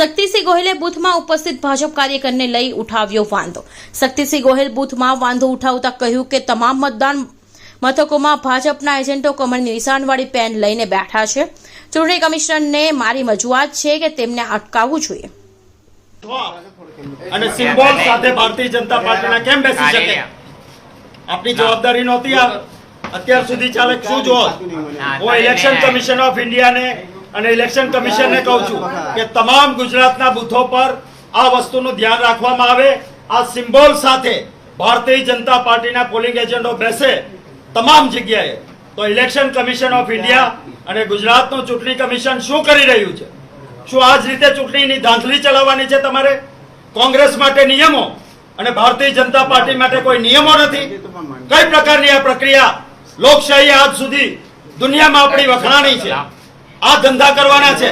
શક્તિસિંહ ગોહિલે બૂથમાં ઉપસ્થિત ભાજપ કાર્યકરને લઈ ઉઠાવ્યો વાંધો. શક્તિસિંહ ગોહિલ બૂથમાં વાંધો ઉઠાવતા કહ્યું કે તમામ મતદાન મથકોમાં ભાજપના એજન્ટો કમળની નિશાનવાળી પેન લઈને બેઠા છે. ચૂંટણી કમિશનરને મારી રજૂઆત છે કે તેમને અટકાવવું જોઈએ. અને સિમ્બોલ સાથે ભારતીય જનતા પાર્ટીના કેમ બેસી શકે? આપની જવાબદારી નહોતી અત્યાર સુધી ચાલે શું જો હું ઇલેક્શન કમિશન ઓફ ઇન્ડિયાને અને ઇલેક્શન કમિશનને કહું છું કે તમામ ગુજરાતના બૂથો પર આ વસ્તુનું ધ્યાન રાખવામાં આવે. આ સિમ્બોલ સાથે ભારતીય જનતા પાર્ટીના પોલિંગ એજન્ટો બેસે તમામ જગ્યાએ. તો ઇલેક્શન કમિશન ઓફ ઇન્ડિયા અને ગુજરાતનું ચૂંટણી કમિશન શું કરી રહ્યું છે? શું આ જ રીતે ચૂંટણીની ધાંધલી ચલાવવાની છે તમારે? કોંગ્રેસ માટે નિયમો અને ભારતીય જનતા પાર્ટી માટે કોઈ નિયમો નથી? કઈ પ્રકારની આ પ્રક્રિયા? લોકશાહી આજ સુધી દુનિયામાં આપણી વખણાણી છે. આ ધંધા કરવાના છે.